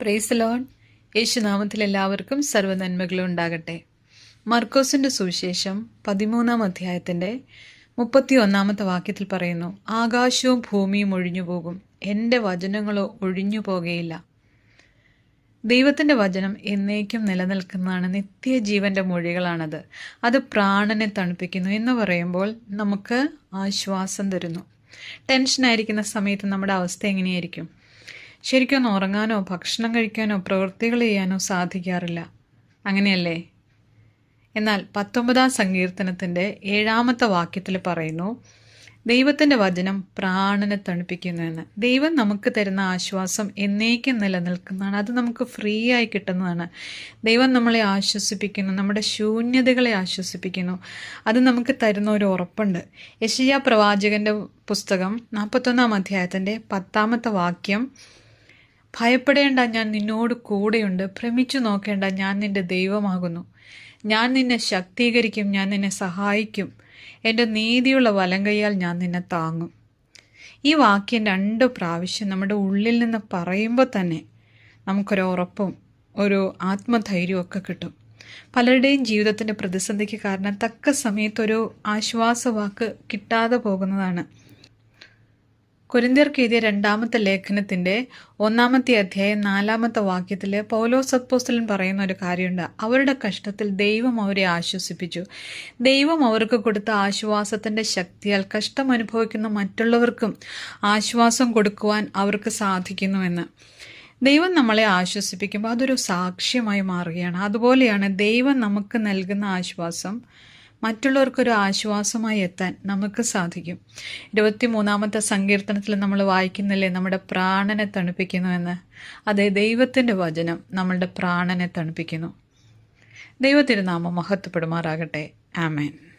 Price loan യേശുനാമത്തിൽ എല്ലാവർക്കും സർവനന്മകളും ഉണ്ടാകട്ടെ. മർക്കോസിന്റെ സുവിശേഷം പതിമൂന്നാം അധ്യായത്തിന്റെ മുപ്പത്തി ഒന്നാമത്തെ വാക്യത്തിൽ പറയുന്നു ആകാശവും ഭൂമിയും ഒഴിഞ്ഞു പോകും എന്റെ വചനങ്ങളോ ഒഴിഞ്ഞു പോകുകയില്ല ദൈവത്തിന്റെ വചനം എന്നേക്കും നിലനിൽക്കുന്നതാണ് നിത്യജീവന്റെ മൊഴികളാണത്. അത് പ്രാണനെ തണുപ്പിക്കുന്നു എന്ന് പറയുമ്പോൾ നമുക്ക് ആശ്വാസം തരുന്നു. ടെൻഷനായിരിക്കുന്ന സമയത്ത് നമ്മുടെ അവസ്ഥ എങ്ങനെയായിരിക്കും? ശരിക്കും ഉറങ്ങാനോ ഭക്ഷണം കഴിക്കാനോ പ്രവൃത്തികൾ ചെയ്യാനോ സാധിക്കാറില്ല. അങ്ങനെയല്ലേ? എന്നാൽ പത്തൊമ്പതാം സങ്കീർത്തനത്തിന്റെ ഏഴാമത്തെ വാക്യത്തിൽ പറയുന്നു ദൈവത്തിന്റെ വചനം പ്രാണനെ തണുപ്പിക്കുന്നു എന്ന്. ദൈവം നമുക്ക് തരുന്ന ആശ്വാസം എന്നേക്കും നിലനിൽക്കുന്നതാണ്. അത് നമുക്ക് ഫ്രീ ആയി കിട്ടുന്നതാണ്. ദൈവം നമ്മളെ ആശ്വസിപ്പിക്കുന്നു നമ്മുടെ ശൂന്യതകളെ ആശ്വസിപ്പിക്കുന്നു. അത് നമുക്ക് തരുന്ന ഒരു ഉറപ്പുണ്ട്. യശയ്യ പ്രവാചകന്റെ പുസ്തകം നാൽപ്പത്തൊന്നാം അധ്യായത്തിന്റെ പത്താമത്തെ വാക്യം ഭയപ്പെടേണ്ട ഞാൻ നിന്നോട് കൂടെയുണ്ട്. ഭ്രമിച്ചു നോക്കേണ്ട ഞാൻ നിന്റെ ദൈവമാകുന്നു. ഞാൻ നിന്നെ ശക്തീകരിക്കും ഞാൻ നിന്നെ സഹായിക്കും. എന്റെ നീതിയുള്ള വലം കൈയാൽ ഞാൻ നിന്നെ താങ്ങും. ഈ വാക്യം രണ്ട് പ്രാവശ്യം നമ്മുടെ ഉള്ളിൽ നിന്ന് പറയുമ്പോൾ തന്നെ നമുക്കൊരു ഉറപ്പും ഒരു ആത്മധൈര്യവും ഒക്കെ കിട്ടും. പലരുടെയും ജീവിതത്തിന്റെ പ്രതിസന്ധിക്ക് കാരണം തക്ക സമയത്തൊരു ആശ്വാസവാക്ക് കിട്ടാതെ പോകുന്നതാണ്. കുരിന്തിയർക്ക് എഴുതിയ രണ്ടാമത്തെ ലേഖനത്തിന്റെ ഒന്നാമത്തെ അധ്യായം നാലാമത്തെ വാക്യത്തിൽ പൗലോസ് അപ്പോസ്തലൻ പറയുന്ന ഒരു കാര്യമുണ്ട്. അവരുടെ കഷ്ടത്തിൽ ദൈവം അവരെ ആശ്വസിപ്പിച്ചു. ദൈവം അവർക്ക് കൊടുത്ത ആശ്വാസത്തിന്റെ ശക്തിയാൽ കഷ്ടം അനുഭവിക്കുന്ന മറ്റുള്ളവർക്കും ആശ്വാസം കൊടുക്കുവാൻ അവർക്ക് സാധിക്കുന്നുവെന്ന്. ദൈവം നമ്മളെ ആശ്വസിപ്പിക്കുമ്പോൾ അതൊരു സാക്ഷ്യമായി മാറുകയാണ്. അതുപോലെയാണ് ദൈവം നമുക്ക് നൽകുന്ന ആശ്വാസം മറ്റുള്ളവർക്കൊരു ആശ്വാസമായി എത്താൻ നമുക്ക് സാധിക്കും. ഇരുപത്തി മൂന്നാമത്തെ സങ്കീർത്തനത്തിൽ നമ്മൾ വായിക്കുന്നില്ലേ? നമ്മുടെ പ്രാണനെ തണുപ്പിക്കുന്നുവെന്ന് അതെ ദൈവത്തിന്റെ വചനം നമ്മളുടെ പ്രാണനെ തണുപ്പിക്കുന്നു. ദൈവത്തിരുനാമം മഹത്വപ്പെടുമാറാകട്ടെ. ആമേൻ.